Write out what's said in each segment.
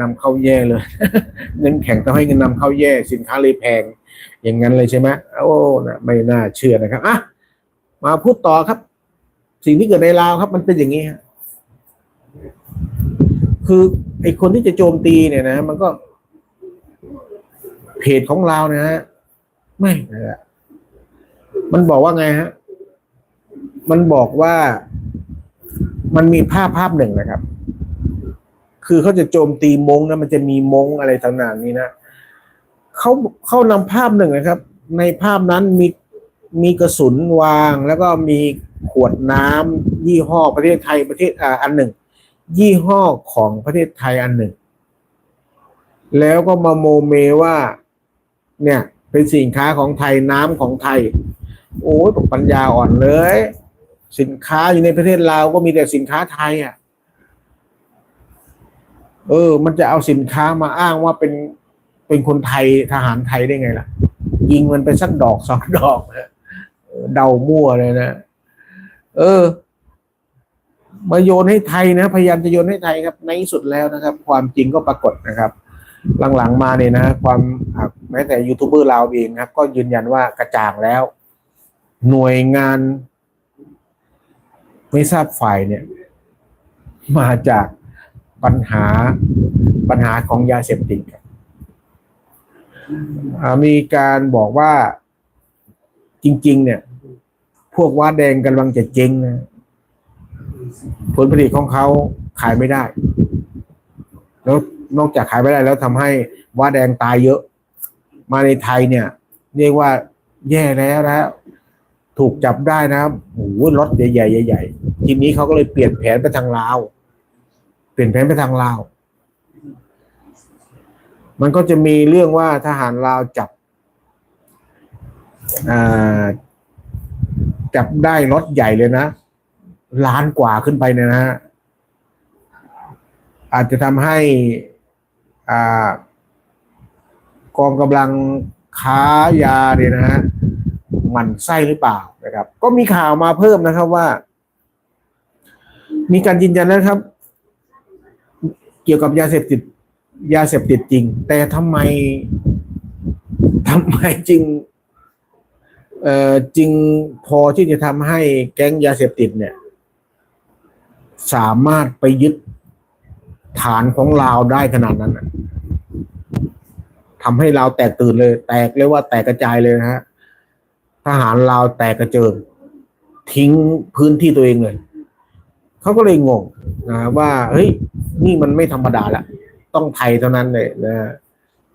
นำเข้าแย่เลย เงินแข็งต้องให้เงินนำเข้าแย่สินค้าเลยแพง อย่างนั้นเลยใช่ไหมโอ้นะไม่น่าเชื่อนะครับอะมาพูดต่อครับ สิ่งที่เกิดในลาวครับ มันเป็นอย่างนี้ฮะคือไอคนที่จะโจมตีเนี่ยนะ มันก็เพจของเรานะฮะไม่นะมันบอกว่าไงฮะ มันบอกว่ามันมีภาพภาพหนึ่งนะครับ คือเขาจะโจมตีมงนะมันจะมีมงอะไรต่างๆนี้นะเขาเขานำภาพหนึ่งนะครับ ในภาพนั้นมีมีกระสุนวางแล้วก็มีขวดน้ำยี่ห้อประเทศไทยประเทศอ่าอันหนึ่ง ยี่ห้อของประเทศไทยอันหนึ่ง แล้วก็มาโมเมว่า เนี่ย เป็นสินค้าของไทยน้ำของไทย โอ้ยตกปัญญาอ่อนเลย สินค้าอยู่ในประเทศลาวก็มีแต่สินค้าไทยอะ เออ มันจะเอาสินค้ามาอ้างว่าเป็นเป็นคนไทยทหารไทยได้ไงล่ะ ยิงมันไปสักดอกสองดอกนะเดามั่วเลยนะ เออ มาโยนให้ไทยนะ พยายามจะโยนให้ไทยครับ ในที่สุดแล้วนะครับ ความจริงก็ปรากฏนะครับ หลังๆมาเนี่ยนะ ความแม้แต่ยูทูบเบอร์ลาวเองนะครับ ก็ยืนยันว่ากระจ่างแล้ว หน่วยงาน ไม่ทราบฝ่ายเนี่ย มาจาก ปัญหาปัญหาของยาเสพติดมีการบอกว่าจริง ๆ เนี่ย พวกว้าแดงกำลังจะเจ๊งนะผลผลิตของเขาขายไม่ได้ แล้วนอกจากขายไม่ได้แล้วทำให้ว้าแดงตายเยอะ มาในไทยเนี่ย เรียกว่าแย่แล้วนะถูกจับได้นะโอ้โหรถใหญ่ๆใหญ่ๆทีนี้เขาก็เลยเปลี่ยนแผนไปทางลาว ปลี่ยนแผนไปทางลาว มันก็จะมีเรื่องว่าทหารลาวจับจับได้รถใหญ่เลยนะ ล้านกว่าขึ้นไปเนี่ยนะฮะ อาจจะทำให้อกองกำลังค้ายาเนี่ยนะฮะหมันไส้หรือเปล่านะครับ ก็มีข่าวมาเพิ่มนะครับว่า มีการยืนยันแล้วครับ เกี่ยวกับยาเสพติด ยาเสพติดจริง แต่ทำไมทำไมจริงเอ่อจริงพอที่จะทำให้แก๊งยาเสพติดเนี่ย สามารถไปยึดฐานของลาวได้ขนาดนั้นทำให้ลาวแตกตื่นเลย แตกเรียกว่าแตกกระจายเลยนะฮะทหารลาวแตกกระเจิง ทิ้งพื้นที่ตัวเองเลยเขาก็เลยงงนะว่าเฮ้ย นี่มันไม่ธรรมดาละต้องไทยเท่านั้นเลยนะฮะ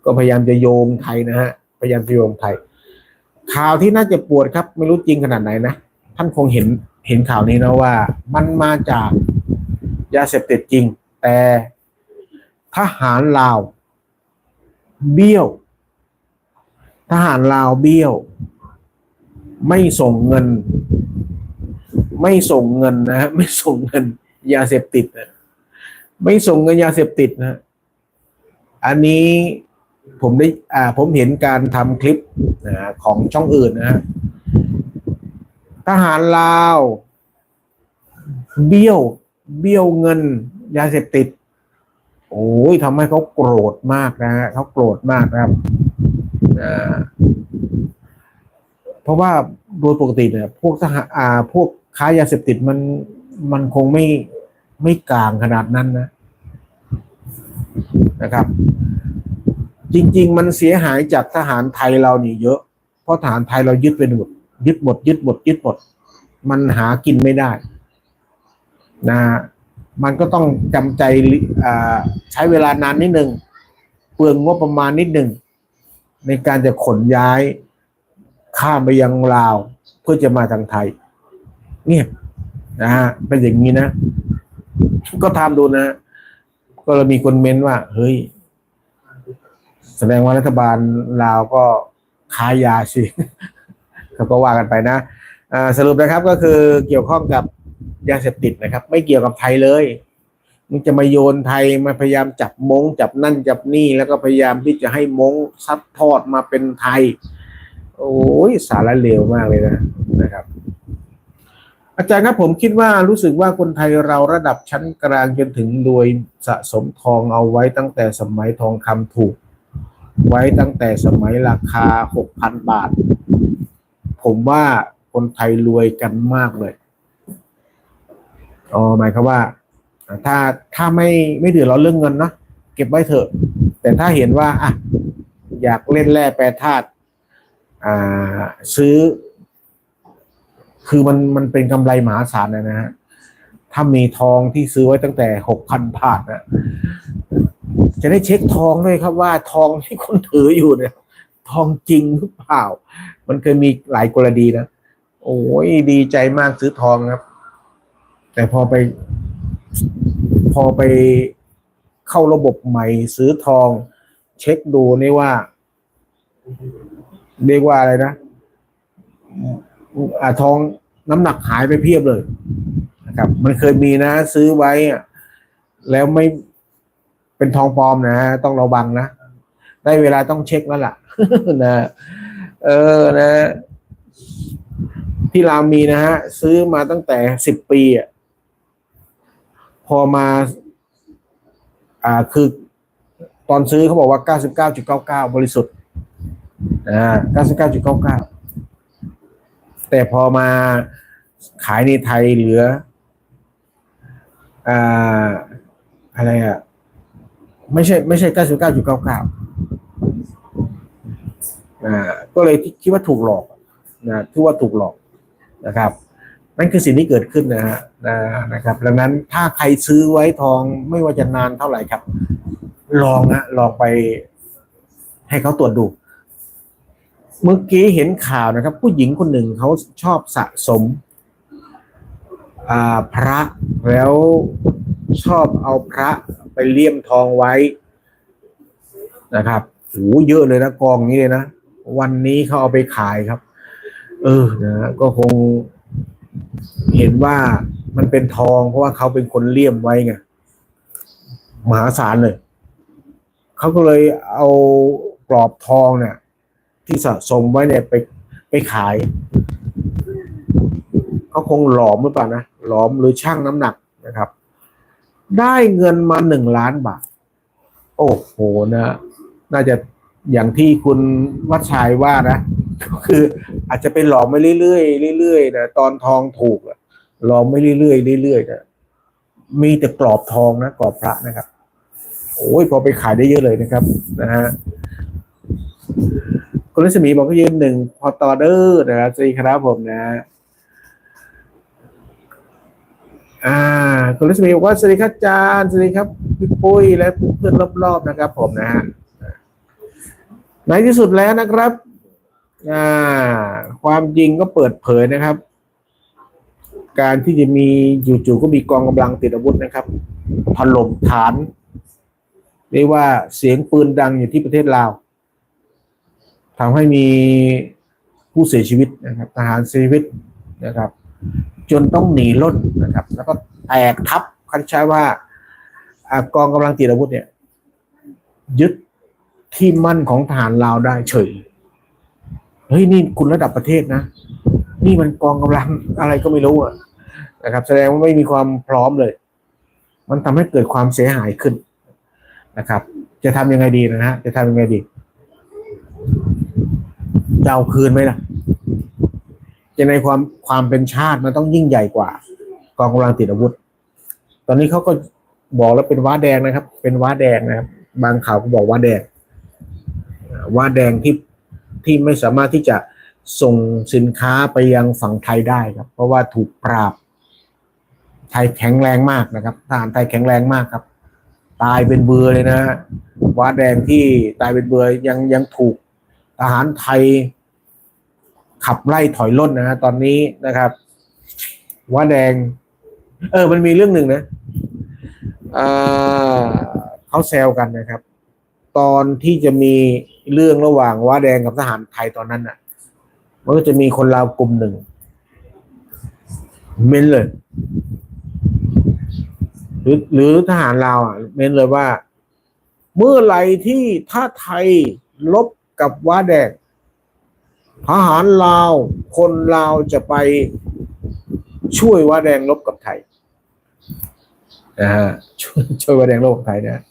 ก็พยายามจะโยงไทยนะฮะพยายามจะโยงไทย ข่าวที่น่าจะปวดครับ ไม่รู้จริงขนาดไหนนะท่านคงเห็นเห็นข่าวนี้นะว่า มันมาจากยาเสพติดจริง แต่ทหารลาว เบี้ยว ทหารลาวเบี้ยว ไม่ส่งเงิน ไม่ส่งเงินนะฮะไม่ส่งเงิน ยาเสพติดนะ ไม่ส่งเงินยาเสพติดนะอันนี้ผมได้อ่าผมเห็นการทำคลิปนะของช่องอื่นนะฮะทหารลาว เบี้ยว เบี้ยวเงิน ยาเสพติด โอ้ยทำให้เขาโกรธมากนะฮะเขาโกรธมากนะครับเพราะว่าโดยปกติเนี่ยพวกทหารอ่าพวกค้ายาเสพติดมันมันคงไม่ไม่กลางขนาดนั้นนะ นะครับ จริง ๆ มันเสียหายจากทหารไทยเรานี่เยอะ เพราะทหารไทยเรายึดไปหมดยึดหมด ยึดหมด ยึดหมด มันหากินไม่ได้นะมันก็ต้องจำใจใช้เวลานานนิดหนึ่งเปลืองงบประมาณนิดหนึ่งในการจะขนย้ายข้ามไปยังลาวเพื่อจะมาทางไทย เนี่ยนะฮะเป็นอย่างนี้นะ ก็ทำดูนะ ก็เลยมีคนเม้นว่า เฮ้ย แสดงว่ารัฐบาลลาวก็ค้ายาสิเขาก็ว่ากันไปนะอ่าสรุปนะครับก็คือเกี่ยวข้องกับยาเสพติดนะครับ ไม่เกี่ยวกับไทยเลย มันจะมาโยนไทยมาพยายามจับมง จับนั่นจับนี่แล้วก็พยายามที่จะให้มงซัดทอดมาเป็นไทย โอ้ยสารเลวมากเลยนะนะครับ อาจารย์ครับผมคิดว่ารู้สึกว่าคนไทยเราระดับชั้นกลางจนถึงรวยสะสมทองเอาไว้ตั้งแต่สมัยทองคำถูก ไว้ตั้งแต่สมัยราคาหกพันบาท ผมว่าคนไทยรวยกันมากเลยอ๋อหมายความว่า ถ้าถ้าไม่ไม่เดือดร้อนเรื่องเงินนะเก็บไว้เถอะ แต่ถ้าเห็นว่าอะอยากเล่นแร่แปรธาตุอ่าซื้อ คือมันมันเป็นกำไรมหาศาลนะฮะถ้ามีทองที่ซื้อไว้ตั้งแต่หกพันบาทนะจะได้เช็คทองด้วยครับว่าทองที่คนถืออยู่เนี่ย ทองจริงหรือเปล่า มันเคยมีหลายกรณีนะโอ้ยดีใจมากซื้อทองครับ แต่พอไป พอไปเข้าระบบใหม่ซื้อทอง เช็คดูนี่ว่า เรียกว่าอะไรนะ ทองน้ำหนักหายไปเพียบเลยนะครับ มันเคยมีนะ ซื้อไว้แล้วไม่เป็นทองปลอมนะต้องระวังนะได้เวลาต้องเช็คแล้วล่ะนะเออนะที่รามีนะฮะซื้อมาตั้งแต่สิบปีอะพอมา อ่าคือตอนซื้อเขาบอกว่า 99.99 บริสุทธิ์อ่า99.99 แต่พอมาขายในไทยเหลืออ่าอะไรอะไม่ใช่ไม่ใช่เก้าสิบเก้าจุดเก้าเก้าอ่าก็เลยคิดว่าถูกหลอกนะที่ว่าถูกหลอกนะครับ นั่นคือสิ่งที่เกิดขึ้นนะฮะนะนะครับ ดังนั้นถ้าใครซื้อไว้ทองไม่ว่าจะนานเท่าไหร่ครับ ลองนะลองไปให้เขาตรวจดู เมื่อกี้เห็นข่าวนะครับ ผู้หญิงคนหนึ่งเขาชอบสะสมพระแล้วชอบเอาพระไปเลี่ยมทองไว้นะครับโหเยอะเลยนะกองนี้เลยนะ วันนี้เขาเอาไปขายครับ เออนะก็คงเห็นว่ามันเป็นทองเพราะว่าเขาเป็นคนเลี่ยมไว้ไงมหาศาลเลย เขาก็เลยเอากรอบทองเนี่ย ที่สะสมไว้เนี่ยไปไปขายเขาคงหลอมหรือเปล่านะหลอมหรือช่างน้ำหนักนะครับ ได้เงินมาหนึ่งล้านบาท โอ้โหนะ น่าจะอย่างที่คุณวัดชัยว่านะก็คืออาจจะเป็นหลอมไปเรื่อยๆเรื่อยๆนะตอนทองถูกหลอมไปเรื่อยๆเรื่อยๆนะมีแต่กรอบทองนะกรอบพระนะครับ โอ้ยพอไปขายได้เยอะเลยนะครับ นะฮะ คุณรัศมีบอกก็ยืนหนึ่งพอตอเดอร์นะครับสวัสดีครับผมนะอ่า คุณรัศมีบอกว่าสวัสดีครับอาจารย์สวัสดีครับพี่ปุ้ยและเพื่อนรอบๆนะครับ ผมนะฮะในที่สุดแล้วนะครับ อ่า ความจริงก็เปิดเผยนะครับ การที่จะมีจู่ๆก็มีกองกำลังติดอาวุธนะครับถล่มฐานเรียกว่าเสียงปืนดังอยู่ที่ประเทศลาว ทำให้มีผู้เสียชีวิตนะครับ ทหารเสียชีวิตนะครับ จนต้องหนีร่นนะครับ แล้วก็แตกทับคันใช้ว่าอกองกำลังติดอาวุธเนี่ย ยึดที่มั่นของทหารลาวได้เฉยเฮ้ยนี่คุณระดับประเทศนะ นี่มันกองกำลังอะไรก็ไม่รู้อะนะครับ แสดงว่าไม่มีความพร้อมเลย มันทำให้เกิดความเสียหายขึ้นนะครับ จะทำยังไงดีนะฮะจะทำยังไงดี จะเอาคืนไหมล่ะจะในความความเป็นชาติมันต้องยิ่งใหญ่กว่า กองกำลังติดอาวุธ ตอนนี้เขาก็บอกแล้วเป็นว้าแดงนะครับ เป็นว้าแดงนะครับ บางข่าวก็บอกว้าแดงว้าแดงที่ที่ไม่สามารถที่จะส่งสินค้าไปยังฝั่งไทยได้ครับ เพราะว่าถูกปราบ ไทยแข็งแรงมากนะครับทหารไทยแข็งแรงมากครับ ตายเป็นเบือเลยนะว้าแดงที่ตายเป็นเบือยังยังถูก ทหารไทย ขับไล่ถอยล่นนะฮะตอนนี้นะครับว้าแดง เออ มันมีเรื่องหนึ่งนะเออเขาแซวกันนะครับ ตอนที่จะมีเรื่องระหว่างว้าแดงกับทหารไทยตอนนั้นน่ะ มันก็จะมีคนลาวกลุ่มหนึ่ง เม้นเลย หรือหรือทหารลาวอะ เม้นเลยว่า เมื่อไหร่ที่ถ้าไทยลบ กับว้าแดงทหารลาว คนลาวจะไปช่วยว่าแดงลบกับไทยนะฮะช่วยช่วยว่าแดงลบกับไทยนะ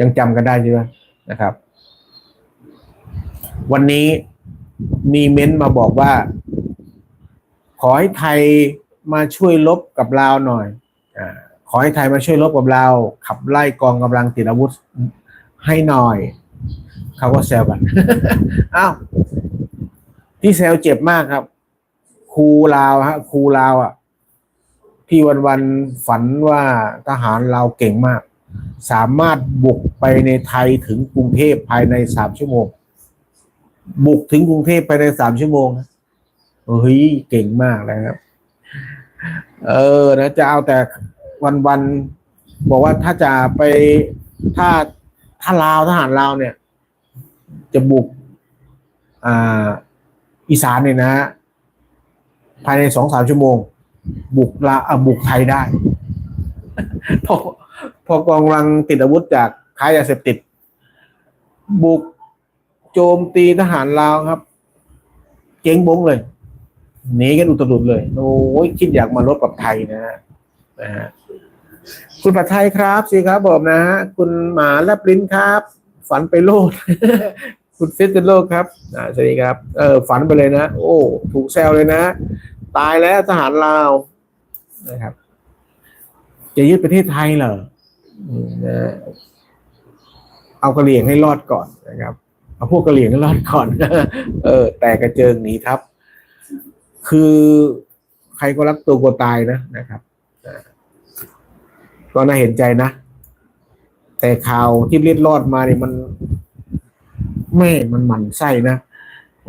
ยังจำกันได้ใช่ไหมนะครับ วันนี้มีเม้นต์มาบอกว่า ขอให้ไทยมาช่วยลบกับลาวหน่อยอขอให้ไทยมาช่วยลบกับลาวขับไล่กองกำลังติดอาวุธให้หน่อย เขาก็แซวกัน อ้าวที่แซวเจ็บมากครับ ครูลาวฮะครูลาวอะ ที่วันวันฝันว่าทหารลาวเก่งมาก สามารถบุกไปในไทยถึงกรุงเทพภายในสามชั่วโมง บุกถึงกรุงเทพภายในสามชั่วโมงนะเฮ้ยเก่งมากเลยครับ เออนะจะเอาแต่วันวันบอกว่าถ้าจะไปถ้า ถ้าลาวทหารลาวเนี่ย จะบุกอ่าอีสานเนี่ยนะฮะภายในสองสามชั่วโมง บุกลาบุกไทยได้ พอพอกองกำลังติดอาวุธจากค้ายาเสพติด บุกโจมตีทหารลาวครับ เจ๊งบงเลยหนีกันอุตรุดเลย โอ้ยคิดอยากมาลบกับไทยนะฮะนะฮะ คุณปัทไทยครับสิครับผมนะฮะคุณหมาแลบลิ้นครับ ฝันไปโลด คุณฟิสเป็นโลกครับอ่าสวัสดีครับเออฝันไปเลยนะ โอ้ถูกแซวเลยนะ ตายแล้วทหารลาวนะครับ จะยึดประเทศไทยเหรอนะเอากระเหลี่ยงให้รอดก่อนนะครับเอาพวกกระเหลี่ยงให้รอดก่อนเออ แต่กระเจิงหนีทับ คือใครก็รักตัวกลัวตายนะนะครับ ก็น่าเห็นใจนะ แต่ข่าวที่เล็ดรอดมาเนี่ยมันแม่มันหมันไส้นะ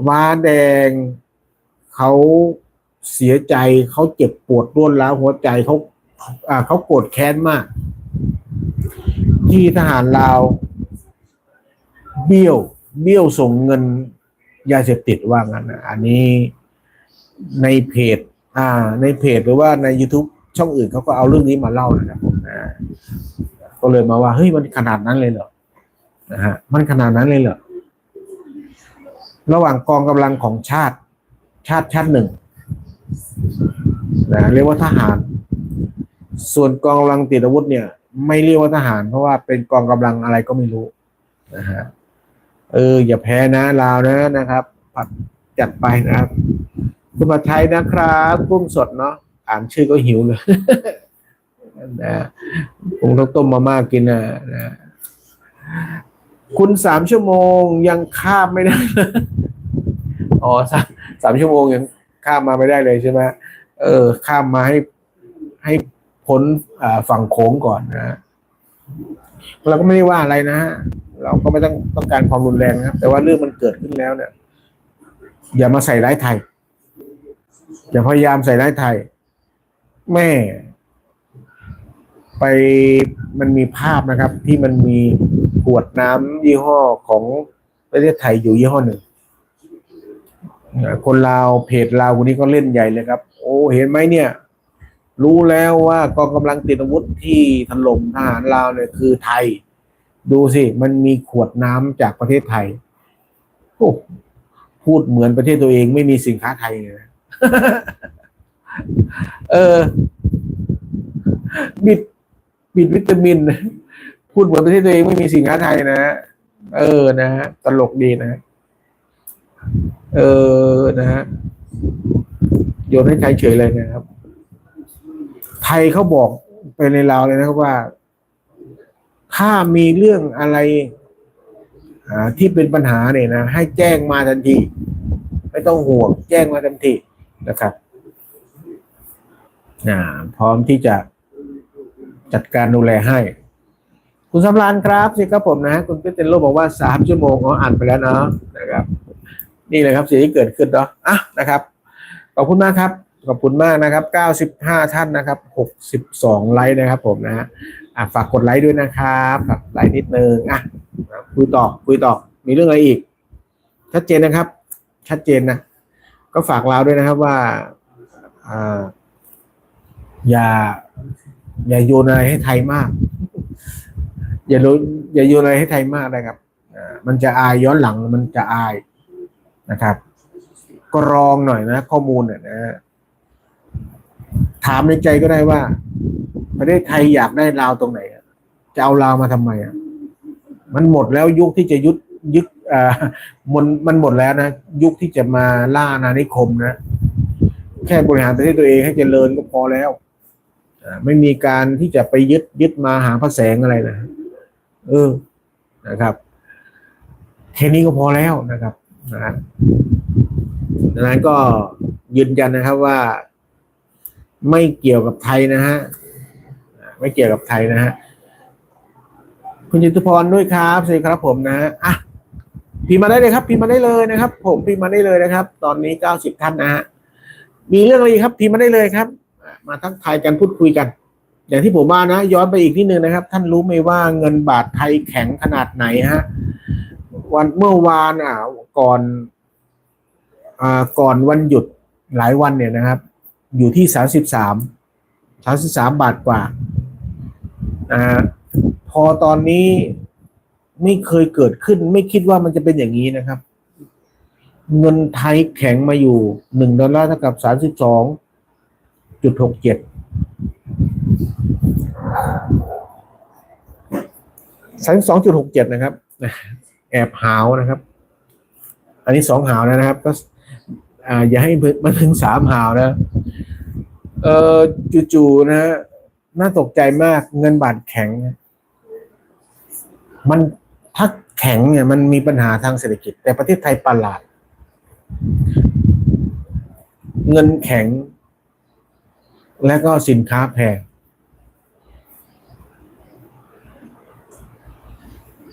ว้าแดงเขาเสียใจเขาเจ็บปวดรวนแล้วหัวใจเขาอ่าเขาโกรธแค้นมาก ที่ทหารลาว เบี้ยว เบี้ยวส่งเงินยาเสพติดว่างั้นนะอันนี้ในเพจ อ่า ในเพจหรือว่าใน YouTube ช่องอื่นเขาก็เอาเรื่องนี้มาเล่านะครับผมนะก็เลยมาว่าเฮ้ยมันขนาดนั้นเลยเหรอนะฮะมันขนาดนั้นเลยเหรอระหว่างกองกำลังของชาติ ชาติชาติหนึ่งนะเรียกว่าทหาร ส่วนกองกำลังติดอาวุธเนี่ย ไม่เรียกว่าทหาร เพราะว่าเป็นกองกำลังอะไรก็ไม่รู้นะฮะเออ อย่าแพ้นะลาวนะนะครับผัดจัดไปนะครับคุณมาไทยนะครับกุ้งสดเนาะ อ่านชื่อก็หิวเลยนะคงต้องต้มมาม่ากินนะนะคุณสามชั่วโมงยังข้ามไม่ได้อ๋อสามสามชั่วโมงยังข้ามมาไม่ได้เลยใช่ไหมเออ ข้ามมาให้ให้พ้นฝั่งโค้งก่อนนะเราก็ไม่ได้ว่าอะไรนะฮะเราก็ไม่ต้องต้องการความรุนแรงนะครับ แต่ว่าเรื่องมันเกิดขึ้นแล้วเนี่ย อย่ามาใส่ร้ายไทย อย่าพยายามใส่ร้ายไทย แม่ ไปมันมีภาพนะครับ ที่มันมีขวดน้ำยี่ห้อของประเทศไทยอยู่ยี่ห้อหนึ่งคนลาวเพจลาวคนนี้ก็เล่นใหญ่เลยครับ โอ้เห็นไหมเนี่ย รู้แล้วว่ากองกำลังติดอาวุธที่ถล่มทหารลาวเนี่ยคือไทย ดูสิ มันมีขวดน้ำจากประเทศไทยโอ้พูดเหมือนประเทศตัวเองไม่มีสินค้าไทยเลย เออ บิด บิดวิตามิน พูดเหมือนประเทศตัวเองไม่มีสินค้าไทยนะเออนะฮะตลกดีนะ เออนะฮะโยนให้ไทยเฉยเลยนะครับ ไทยเขาบอกไปในลาวเลยนะครับว่า ถ้ามีเรื่องอะไรที่เป็นปัญหาเนี่ยนะให้แจ้งมาทันที ไม่ต้องห่วงแจ้งมาทันทีนะครับ อ่าพร้อมที่จะจัดการดูแลให้ คุณสำรานครับสิครับผมนะ คุณพิเตนโลบอกว่าสามชั่วโมงอ๋ออ่านไปแล้วเนาะนะครับ นี่เลยครับสิ่งที่เกิดขึ้นเนาะอะนะครับขอบคุณมากครับขอบคุณมากนะครับ 95 ท่านนะครับ 62 ไลค์นะครับผมนะฮะอะฝากกดไลค์ด้วยนะครับฝากไลค์นิดนึงอะคุยต่อคุยต่อมีเรื่องอะไรอีก ชัดเจนนะครับ ชัดเจนนะ ก็ฝากเราด้วยนะครับว่าอ่า อย่า อย่าโยนอะไรให้ไทยมาก อย่าโยนอย่าโยนอะไรให้ไทยมากนะครับมันจะอายย้อนหลังมันจะอายนะครับ ก็รองหน่อยนะ ข้อมูลเนี่ยนะถามในใจก็ได้ว่า ประเทศไทยอยากได้ลาวตรงไหนจะเอาลาวมาทำไมอะมันหมดแล้วยุคที่จะยุดยึดอ่ามันมันหมดแล้วนะยุคที่จะมาล่าอานิคมนะแค่บริหารประเทศตัวเองให้เจริญก็พอแล้ว ไม่มีการที่จะไปยึดยึดมาหาพระแสงอะไรนะเออนะครับแค่นี้ก็พอแล้วนะครับนะฮะดังนั้นก็ยืนยันนะครับว่า ไม่เกี่ยวกับไทยนะฮะไม่เกี่ยวกับไทยนะฮะคุณจิตุพรด้วยครับสวัสดีครับผมนะอะพิมมาได้เลยครับ พิมมาได้เลยนะครับ ผมพิมมาได้เลยนะครับ ตอนนี้เก้าสิบท่านนะฮะมีเรื่องอะไรครับ พิมมาได้เลยครับ มาทักทายกันพูดคุยกัน อย่างที่ผมว่านะ ย้อนไปอีกนิดนึงนะครับ ท่านรู้ไหมว่าเงินบาทไทยแข็งขนาดไหนฮะวันเมื่อวานอะก่อนอ่าก่อนวันหยุดหลายวันเนี่ยนะครับ อยู่ที่สามสิบสามสามสิบสามบาทกว่าอ่าพอตอนนี้ไม่เคยเกิดขึ้น ไม่คิดว่ามันจะเป็นอย่างนี้นะครับ เงินไทยแข็งมาอยู่หนึ่งดอลลาร์เท่ากับสามสิบสอง จุดหกเจ็ดสามสองจุดหกเจ็ดนะครับ แอบหาวนะครับ อันนี้สองหาวนะครับ ก็อ่าอย่าให้มันถึงสามหาวนะ เออจู่ๆนะน่าตกใจมากเงินบาทแข็ง มันถ้าแข็งเนี่ยมันมีปัญหาทางเศรษฐกิจ แต่ประเทศไทยประหลาด เงินแข็ง และก็สินค้าแพง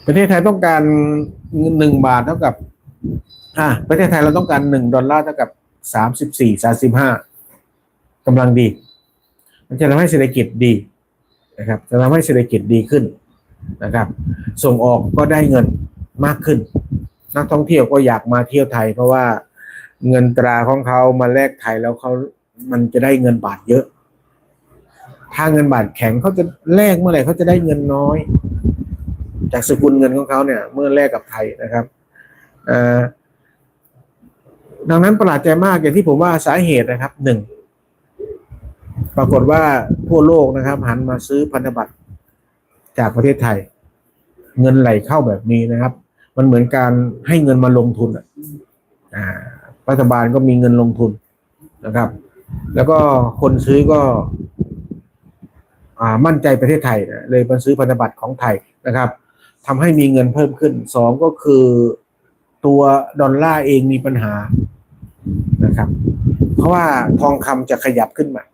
ประเทศไทยต้องการหนึ่งบาทเท่ากับ อ่าประเทศไทยเราต้องการหนึ่งดอลลาร์เท่ากับสามสิบสี่สาสิบห้ากำลังดี มันจะทำให้เศรษฐกิจดีนะครับ จะทำให้เศรษฐกิจดีขึ้นนะครับ ส่งออกก็ได้เงินมากขึ้น นักท่องเที่ยวก็อยากมาเที่ยวไทย เพราะว่าเงินตราของเขามาแลกไทยแล้วเขามันจะได้เงินบาทเยอะ ถ้าเงินบาทแข็งเขาจะแลกเมื่อไหร่เขาจะได้เงินน้อย จากสกุลเงินของเขาเนี่ย เมื่อแลกกับไทยนะครับดังนั้นประหลาดใจมากอย่างที่ผมว่าสาเหตุนะครับหนึ่งปรากฏว่าทั่วโลกนะครับ หันมาซื้อพันธบัตรจากประเทศไทย เงินไหลเข้าแบบนี้นะครับ มันเหมือนการให้เงินมาลงทุนอะอ่ารัฐบาลก็มีเงินลงทุนนะครับ แล้วก็คนซื้อก็ มั่นใจประเทศไทยนะเลยมาซื้อพันธบัตรของไทยนะครับทำให้มีเงินเพิ่มขึ้นสองก็คือตัวดอลลาร์เองมีปัญหานะครับ เพราะว่าทองคำจะขยับขึ้นมา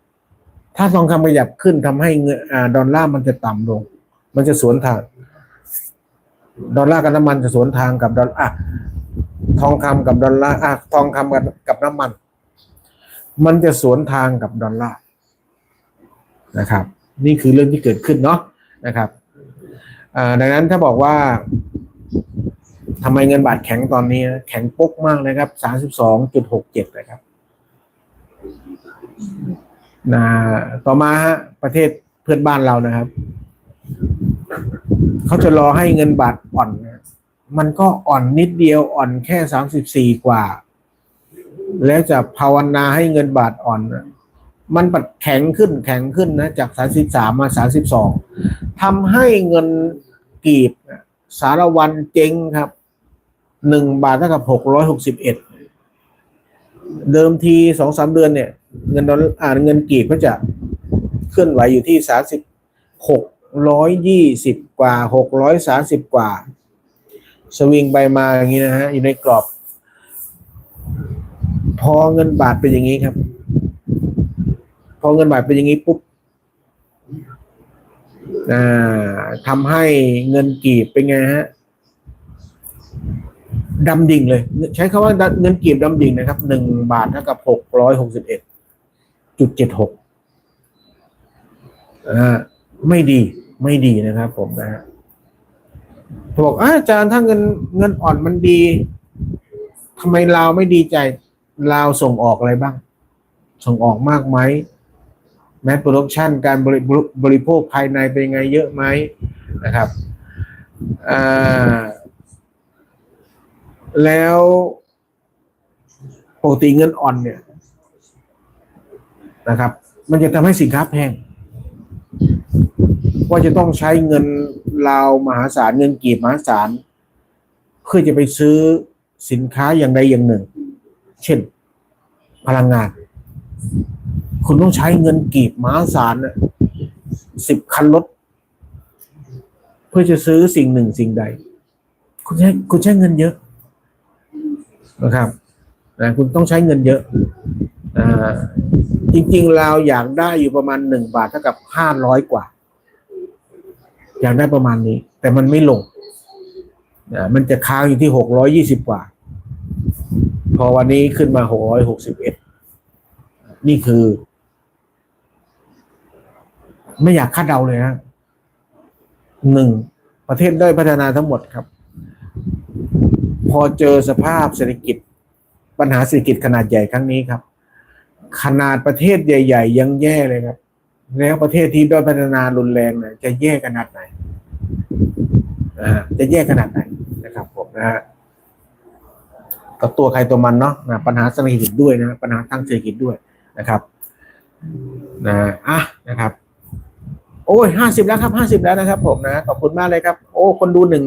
ถ้าทองคำขยับขึ้นทำให้เงินดอลลาร์มันจะต่ำลง มันจะสวนทาง ดอลลาร์กับน้ำมันจะสวนทางกับดอลอะทองคำกับดอลลาร์อะทองคำกับกับน้ำมัน มันจะสวนทางกับดอลลาร์นะครับ นี่คือเรื่องที่เกิดขึ้นเนาะนะครับดังนั้นถ้าบอกว่าทำไมเงินบาทแข็งตอนนี้ แข็งปุ๊กมากนะครับสามสิบสองจุดหกเจ็ดนะครับนะต่อมาฮะประเทศเพื่อนบ้านเรานะครับ เขาจะรอให้เงินบาทอ่อนนะมันก็อ่อนนิดเดียวอ่อนแค่สามสิบสี่กว่า แล้วจะภาวนาให้เงินบาทอ่อนนะ มันปัดแข็งขึ้นแข็งขึ้นนะ จากสามามมาสามสิบสองทำให้เงินกีบสารวันเจ๊งครับหนึ่งบาทเท่ากับหกร้อยหกสิบเดิมทีสองสามเดือนเนี่ย เงินดอลอ่าเงินกีบก็จะเคลื่อนไหวอยู่ที่สามสิบหกร้อยยี่สิบกว่าหกร้อยสาสิบกว่า สวิงไปมาอย่างนี้นะฮะ อยู่ในกรอบ พอเงินบาทเป็นอย่างนี้ครับ พอเงินบาทเป็นอย่างนี้ปุ๊บทำให้เงินกีบเป็นไงฮะดำดิ่งเลย ใช้คำว่าเงินกีบดำดิ่งนะครับหนึ่งบาทเท่ากับหกร้อยหกสิบเอ็ดจุดเจ็ดหกอ่าไม่ดี ไม่ดีนะครับ ผมนะฮะบอกอาอาจารย์ถ้าเงินเงินอ่อนมันดีทำไมลาวไม่ดีใจลาวส่งออกอะไรบ้าง ส่งออกมากไหม แมสโปรดักชันการบริบริโภคภายในเป็นยังไงเยอะไหมนะครับแล้วปกติเงินอ่อนเนี่ยนะครับ มันจะทำให้สินค้าแพงว่าจะต้องใช้เงินลาวมหาศาลเงินกีบมหาศาลเพื่อจะไปซื้อสินค้าอย่างใดอย่างหนึ่ง เช่น พลังงาน คุณต้องใช้เงินกีบมหาศาลสิบคันรถเพื่อจะซื้อสิ่งหนึ่งสิ่งใด คุณใช้คุณใช้เงินเยอะนะครับนะคุณต้องใช้เงินเยอะอ่าจริงๆเราอยากได้อยู่ประมาณหนึ่งบาทเท่ากับห้าร้อยกว่า อยากได้ประมาณนี้ แต่มันไม่ลงอ่ามันจะค้างอยู่ที่หกร้อยี่สิบกว่า พอวันนี้ขึ้นมาหกร้อยหกสิบเอ็ดนี่คือ ไม่อยากคาดเดาเลยนะหนึ่งประเทศด้อยพัฒนาทั้งหมดครับ พอเจอสภาพเศรษฐกิจ ปัญหาเศรษฐกิจขนาดใหญ่ครั้งนี้ครับ ขนาดประเทศใหญ่ ๆ ยังแย่เลยครับ แล้วประเทศที่ด้อยพัฒนารุนแรงเนี่ยจะแย่ขนาดไหนจะแย่ขนาดไหนนะครับผมนะฮะก็ตัวใครตัวมันเนาะนะปัญหาเศรษฐกิจด้วยนะปัญหาทางเศรษฐกิจด้วยนะครับนะอะนะครับ โอ้ยห้าสิบแล้วครับห้าสิบแล้วนะครับผมนะขอบคุณมากเลยครับ โอ้คนดูหนึ่ง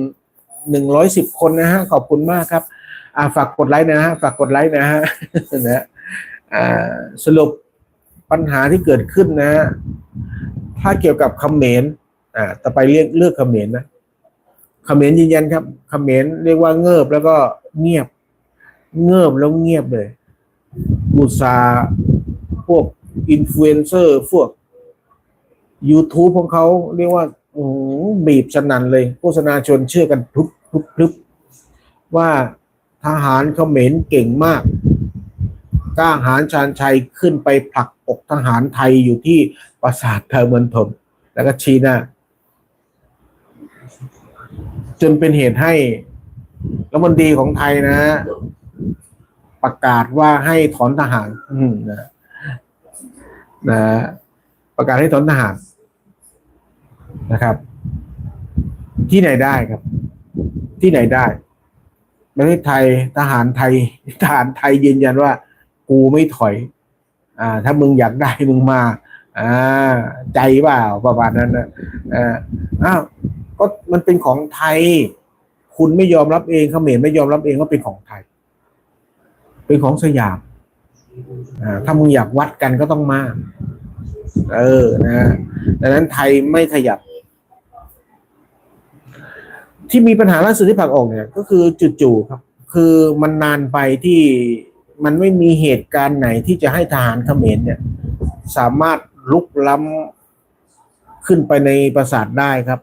หนึ่งร้อยสิบคนนะฮะขอบคุณมากครับอ่าฝากกดไลค์นะฮะฝากกดไลค์นะฮะนะอ่าสรุปปัญหาที่เกิดขึ้นนะฮะถ้าเกี่ยวกับคำเมนอ่าต่อไปเรียกเลือกคำเมนนะคำเมนยืนยันครับคำเมนเรียกว่าเงิบแล้วก็เงียบ เงิบแล้วเงียบเลยบุษาพวกอินฟลูเอนเซอร์พวก YouTube ของเขาเรียกว่าบีบสนั่นเลย โฆษณาชวนเชื่อกันทุบทุบทุบว่าทหารเขมรเก่งมากกล้าหารชาญชัยขึ้นไปผลักอกทหารไทยอยู่ที่ปราสาทเทอร์เมนทมแล้วก็ชี้หน้าจนเป็นเหตุให้รัฐมนตรีของไทยนะ ประกาศว่าให้ถอนทหาร อืมนะนะประกาศให้ถอนทหาร นะครับ ที่ไหนได้ครับ ที่ไหนได้ประเทศไทยทหารไทยทหารไทยยืนยันว่า กูไม่ถอย อ่า ถ้ามึงอยากได้มึงมา อ่า ใจเปล่าประมาณนั้นนะอ่าอ้าวก็มันเป็นของไทย คุณไม่ยอมรับเองเขมรไม่ยอมรับเองว่าเป็นของไทย เป็นของสยามอ่าถ้ามึงอยากวัดกันก็ต้องมา เออนะดังนั้นไทยไม่ขยับ ที่มีปัญหาล่าสุดที่ผลักออกเนี่ยก็คือจู่ๆครับ คือมันนานไปที่มันไม่มีเหตุการณ์ไหนที่จะให้ทหารเขมรเนี่ย สามารถลุกล้ำขึ้นไปในปราสาทได้ครับ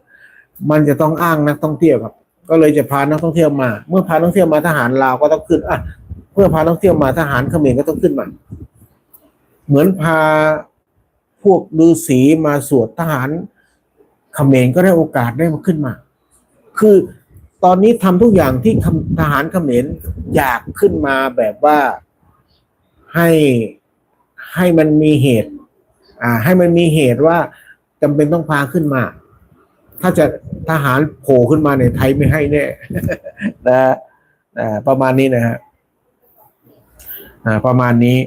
มันจะต้องอ้างนักท่องเที่ยวครับ ก็เลยจะพานักท่องเที่ยวมา เมื่อพานักท่องเที่ยวมาทหารลาวก็ต้องขึ้นอะเมื่อพานักท่องเที่ยวมาทหารเขมรก็ต้องขึ้นมาเหมือนพาพวกฤาษีมาสวดทหารเขมรก็ได้โอกาสได้มาขึ้นมา คือตอนนี้ทำทุกอย่างที่ทหารเขมรอยากขึ้นมาแบบว่าให้ให้มันมีเหตุ อ่า ให้มันมีเหตุว่าจำเป็นต้องพาขึ้นมา ถ้าจะทหารโผล่ขึ้นมาในไทยไม่ให้แน่นะอ่าประมาณนี้นะฮะประมาณนี้